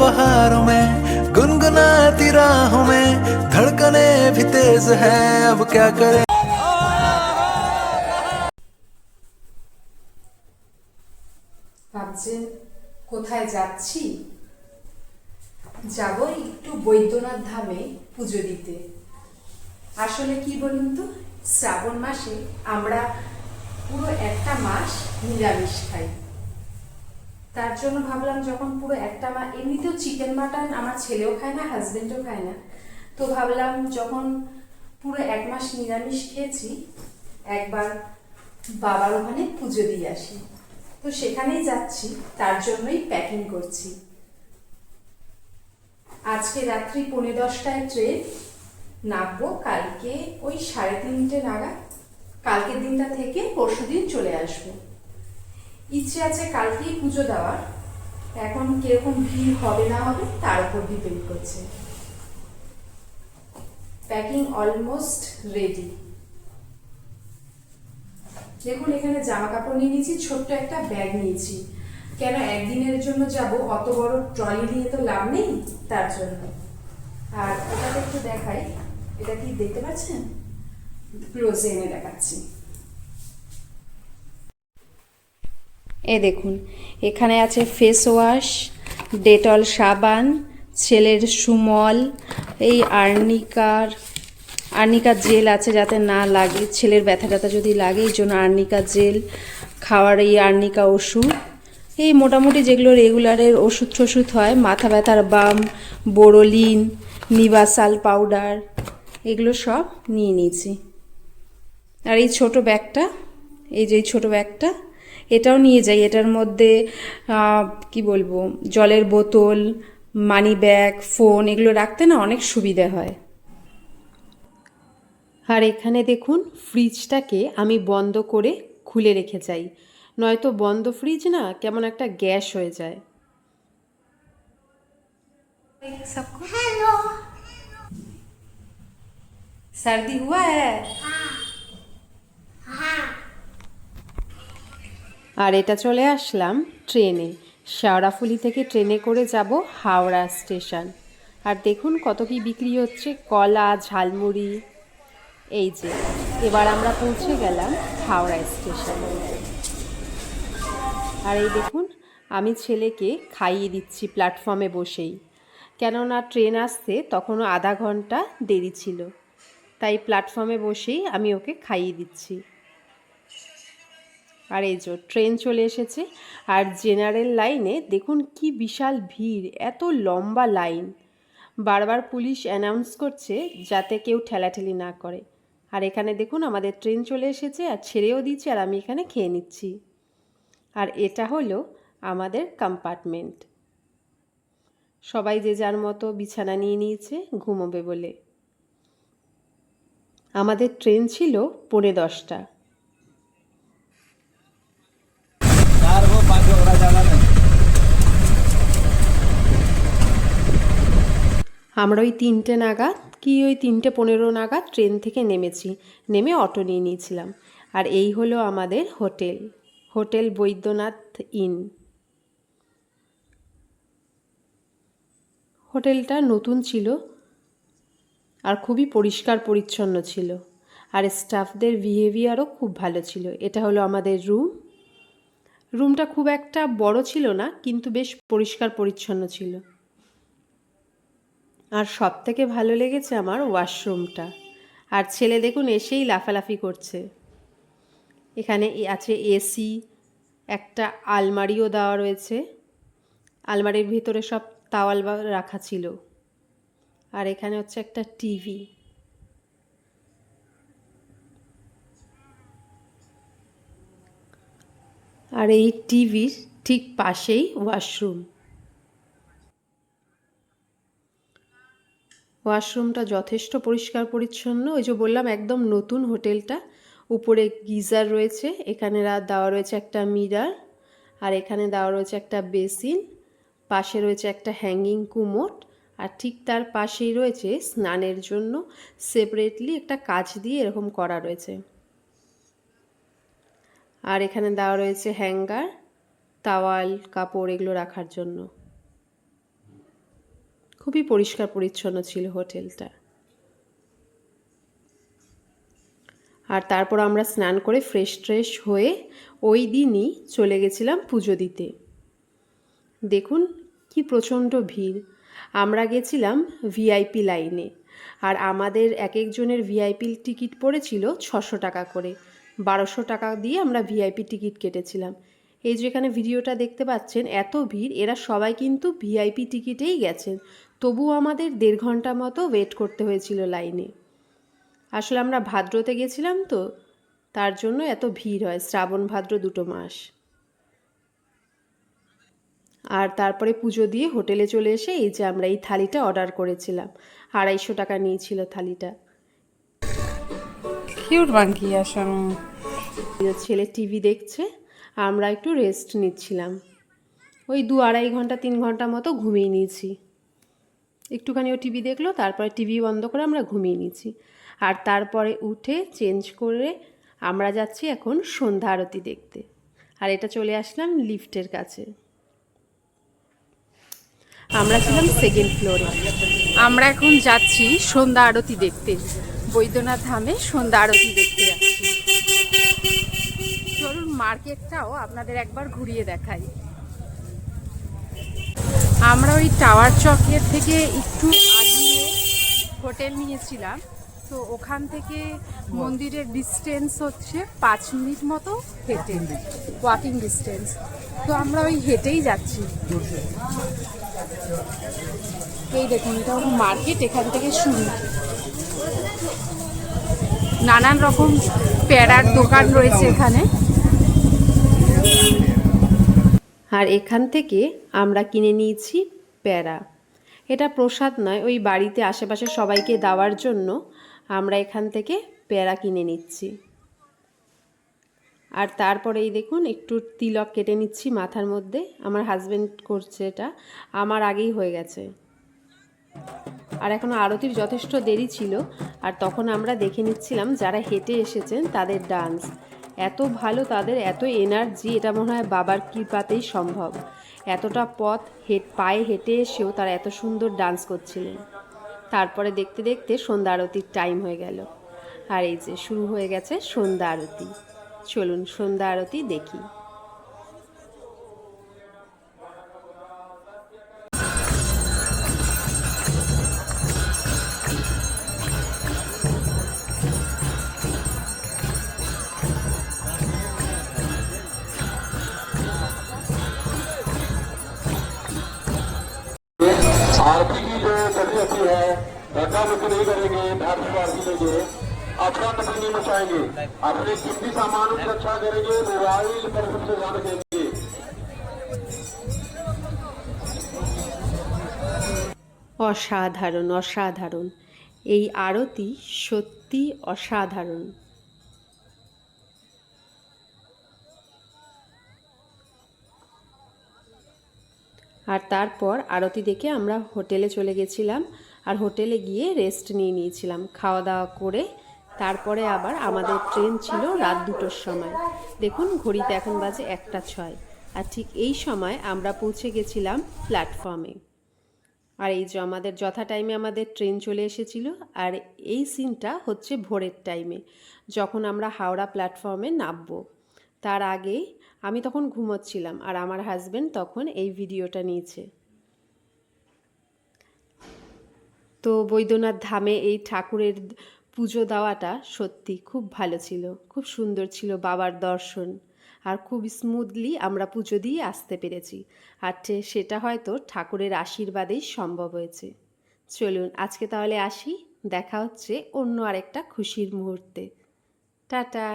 बहारों में गुनगुनाती राहों में धड़कने भी तेज है अब क्या करें ভাবছেন কোথায় যাচ্ছি যাব একটু বৈদ্যনাথ ধামে পুজো দিতে আসলে কি বলুন তো শ্রাবণ মাসে আমরা পুরো একটা মাস নিরামিষ খাই তার জন্য ভাবলাম যখন পুরো একটা মাস এমনিতেও চিকেন মাটন আমার ছেলেও খায় না হাজবেন্ডও খায় না। তো ভাবলাম যখন পুরো এক মাস নিরামিষ খেয়েছি, একবার বাবার ওখানে পুজো দিয়ে আসি। তো সেখানেই যাচ্ছি, তার জন্যই প্যাকিং করছি। আজকে রাত্রি পৌনে দশটায় ট্রেন নামবো কালকে ওই সাড়ে তিনটে নাগাদ। কালকের দিনটা থেকে পরশু দিন চলে আসব। ইচ্ছে আছে কালকেই পুজো দেওয়ার। এখন কীরকম ভিড় হবে না হবে, তার উপর ডিপেন্ড করছে। প্যাকিং অলমোস্ট রেডি দেখুন, এখানে জামা কাপড় নিয়ে নিয়েছি, ছোট্ট একটা ব্যাগ নিয়েছি। কেন একদিনের জন্য যাব? অত বড় ট্রলি নিয়ে তো লাভ নেই, তার জন্য। আর ওটাতে একটু দেখাই। এটা কি দেখতে পাচ্ছেন? ক্লোজে এনে দেখাচ্ছি। এ দেখুন, এখানে আছে ফেস ওয়াশ ডেটল সাবান, ছেলের সুমল, এই আর্নিকার আর্নিকার জেল আছে যাতে না লাগে, ছেলের ব্যথা ট্যাথা যদি লাগে, এই জন্য আর্নিকার জেল খাওয়ার এই আর্নিকা ওষুধ। এই মোটামুটি যেগুলো রেগুলারের ওষুধ টষুধ হয়, মাথা ব্যথার বাম, বোরোলিন, নিবাসাল পাউডার এগুলো সব নিয়ে নিয়েছি। আর এই ছোট ব্যাগটা, এই যে এই ছোট ব্যাগটা এটাও নিয়ে যাই এটার মধ্যে আহ, কি বলবো জলের বোতল মানি ব্যাগ ফোন এগুলো রাখতে না অনেক সুবিধা হয় আর এখানে দেখুন ফ্রিজটাকে আমি বন্ধ করে খুলে রেখে যাই নয়তো বন্ধ ফ্রিজ না কেমন একটা গ্যাস হয়ে যায় हेलो सर्दी हुआ है हाँ আর এটা চলে আসলাম ট্রেনে। শেওড়াফুলি থেকে ট্রেনে করে যাব হাওড়া স্টেশন। আর দেখুন কত কি বিক্রি হচ্ছে, কলা, ঝালমুড়ি। এই যে, এবার আমরা পৌঁছে গেলাম হাওড়া স্টেশনে। আর এই দেখুন, আমি ছেলেকে খাইয়ে দিচ্ছি প্ল্যাটফর্মে বসেই। কেননা ট্রেন আসতে তখনও আধা ঘণ্টা দেরি ছিল। তাই প্ল্যাটফর্মে বসেই আমি ওকে খাইয়ে দিচ্ছি। আর এই যে ট্রেন চলে এসেছে, আর জেনারেল লাইনে দেখুন কি বিশাল ভিড়, এত লম্বা লাইন। বারবার পুলিশ অ্যানাউন্স করছে যাতে কেউ ঠেলাঠেলি না করে। আর এখানে দেখুন আমাদের ট্রেন চলে এসেছে, আর ছেড়েও দিচ্ছে, আর আমি এখানে খেয়ে নিচ্ছি। আর এটা হলো আমাদের কম্পার্টমেন্ট সবাই যে যার মতো বিছানা নিয়ে নিয়েছে, ঘুমোবে বলে। আমাদের ট্রেন ছিল পৌনে দশটা। আমরা ওই তিনটে নাগাদ কি ওই তিনটে পনেরো নাগাদ ট্রেন থেকে নেমেছি, নেমে অটো নিয়ে নিয়েছিলাম। আর এই হলো আমাদের হোটেল হোটেল বৈদ্যনাথ ইন। হোটেলটা নতুন ছিল আর খুবই পরিষ্কার পরিচ্ছন্ন ছিল। আর স্টাফদের বিহেভিয়ারও খুব ভালো ছিল। এটা হলো আমাদের রুম। রুমটা খুব একটা বড় ছিল না, কিন্তু বেশ পরিষ্কার পরিচ্ছন্ন ছিল। আর সব থেকে ভালো লেগেছে আমার ওয়াশরুমটা। আর ছেলে দেখুন এসেই লাফালাফি করছে। এখানে আছে এসি, একটা আলমারিও দেওয়া রয়েছে। আলমারির ভিতরে সব তাওয়াল রাখা ছিল। আর এখানে হচ্ছে একটা টিভি। আর এই টিভির ঠিক পাশেই ওয়াশরুম। ওয়াশরুমটা যথেষ্ট পরিষ্কার পরিচ্ছন্ন। ওই যে বললাম, একদম নতুন হোটেলটা। উপরে গিজার রয়েছে, এখানে দেওয়া রয়েছে একটা মিরার, আর এখানে দেওয়া রয়েছে একটা বেসিন, পাশে রয়েছে একটা হ্যাঙ্গিং কুমোট, আর ঠিক তার পাশেই রয়েছে স্নানের জন্য সেপারেটলি একটা কাচ দিয়ে এরকম করা রয়েছে। আর এখানে দেওয়া রয়েছে হ্যাঙ্গার তাওয়াল কাপড় এগুলো রাখার জন্য। খুবই পরিষ্কার পরিচ্ছন্ন ছিল হোটেলটা। আর তারপর আমরা স্নান করে ফ্রেশ ট্রেশ হয়ে ওই দিনই চলে গেছিলাম পুজো দিতে। দেখুন কি প্রচণ্ড ভিড়। আমরা গেছিলাম ভিআইপি লাইনে। আর আমাদের এক একজনের ভিআইপি টিকিট পড়েছিল ছশো টাকা করে। বারোশো টাকা দিয়ে আমরা ভিআইপি টিকিট কেটেছিলাম। এই যে এখানে ভিডিওটা দেখতে পাচ্ছেন, এত ভিড়, এরা সবাই কিন্তু ভিআইপি টিকিটেই গেছেন। তবুও আমাদের দেড় ঘণ্টা মতো ওয়েট করতে হয়েছিল লাইনে। আসলে আমরা ভাদ্রতে গেছিলাম তো তার জন্য এত ভিড় হয় শ্রাবণ ভাদ্র দুটো মাস। আর তারপরে পুজো দিয়ে হোটেলে চলে এসে এই যে আমরা এই থালিটা অর্ডার করেছিলাম। আড়াইশো টাকা নিয়েছিল থালিটা। কিউট বাঙ্কি আসলে। ছেলে টিভি দেখছে আমরা একটু রেস্ট নিচ্ছিলাম। ওই দু আড়াই ঘণ্টা তিন ঘণ্টা মতো ঘুমিয়ে নিয়েছি। একটুখানি ও টিভি দেখল, তারপরে টিভি বন্ধ করে আমরা ঘুমিয়ে নিয়েছি। আর তারপরে উঠে চেঞ্জ করে আমরা যাচ্ছি এখন সন্ধ্যা আরতি দেখতে। আর এটা চলে আসলাম লিফটের কাছে। আমরা ছিলাম সেকেন্ড ফ্লোরে আমরা এখন যাচ্ছি সন্ধ্যা আরতি দেখতে। বৈদ্যনাথ ধামে সন্ধ্যা আরতি দেখতে যাচ্ছি। চলুন মার্কেটটাও আপনাদের একবার ঘুরিয়ে দেখাই। আমরা ওই টাওয়ার চকের থেকে একটু হোটেল নিয়েছিলাম। তো ওখান থেকে মন্দিরের ডিস্টেন্স হচ্ছে পাঁচ মিনিট মতো হেঁটে ওয়াকিং ডিস্টেন্স তো আমরা ওই হেঁটেই যাচ্ছি। এই দেখুন, এটা হলো মার্কেট এখান থেকে শুরু। নানান রকম প্যারার দোকান রয়েছে এখানে। আর এখান থেকে আমরা কিনে নিয়েছি প্যারা। এটা প্রসাদ নয়, ওই বাড়িতে আশেপাশে সবাইকে দেওয়ার জন্য আমরা এখান থেকে প্যারা কিনে নিচ্ছি। আর তারপরে এই দেখুন, একটু তিলক কেটে নিচ্ছি মাথার মধ্যে। আমার হাজবেন্ড করছে এটা, আমার আগেই হয়ে গেছে। আর এখনও আরতির যথেষ্ট দেরি ছিল, আর তখন আমরা দেখে নিচ্ছিলাম যারা হেঁটে এসেছেন তাদের ডান্স এত ভালো তাদের, এত এনার্জি এটা মনে হয় বাবার কৃপাতেই সম্ভব। এতটা পথ হেট পায়ে হেঁটে এসেও তারা এত সুন্দর ডান্স করছিলেন। তারপরে দেখতে দেখতে সন্ধ্যা আরতির টাইম হয়ে গেল। আর এই যে শুরু হয়ে গেছে সন্ধ্যা আরতি। চলুন সন্ধ্যা আরতি দেখি। आरती की जो गति होती है धक्का मुक्की नहीं करेंगे धार्मिक आरती के लिए अपना नकल नहीं मचाएंगे अपने कीमती सामानों की रक्षा करेंगे मोबाइल पर सबसे ध्यान देंगे অসাধারণ অসাধারণ এই আরতি সত্যি অসাধারণ আর তারপর আরতি দেখে আমরা হোটেলে চলে গেছিলাম আর হোটেলে গিয়ে রেস্ট নিয়ে নিয়েছিলাম খাওয়া দাওয়া করে। তারপরে আবার আমাদের ট্রেন ছিল রাত দুটোর সময়। দেখুন, ঘড়িতে এখন বাজে একটা ছয়। আর ঠিক এই সময় আমরা পৌঁছে গেছিলাম প্ল্যাটফর্মে আর এই যে আমাদের যথা টাইমে আমাদের ট্রেন চলে এসেছিল, আর এই সিনটা হচ্ছে ভোরের টাইমে যখন আমরা হাওড়া প্ল্যাটফর্মে নামবো। তার আগে আমি তখন ঘুমোচ্ছিলাম আর আমার হাজবেন্ড তখন এই ভিডিওটা নিয়েছে। তো বৈদ্যনাথ ধামে এই ঠাকুরের পুজো দেওয়াটা সত্যি খুব ভালো ছিল, খুব সুন্দর ছিল বাবার দর্শন আর খুব স্মুথলি আমরা পুজো দিয়ে আসতে পেরেছি আর সেটা হয়তো ঠাকুরের আশীর্বাদেই সম্ভব হয়েছে। চলুন আজকে তাহলে আসি, দেখা হচ্ছে অন্য আরেকটা খুশির মুহূর্তে। টাটা!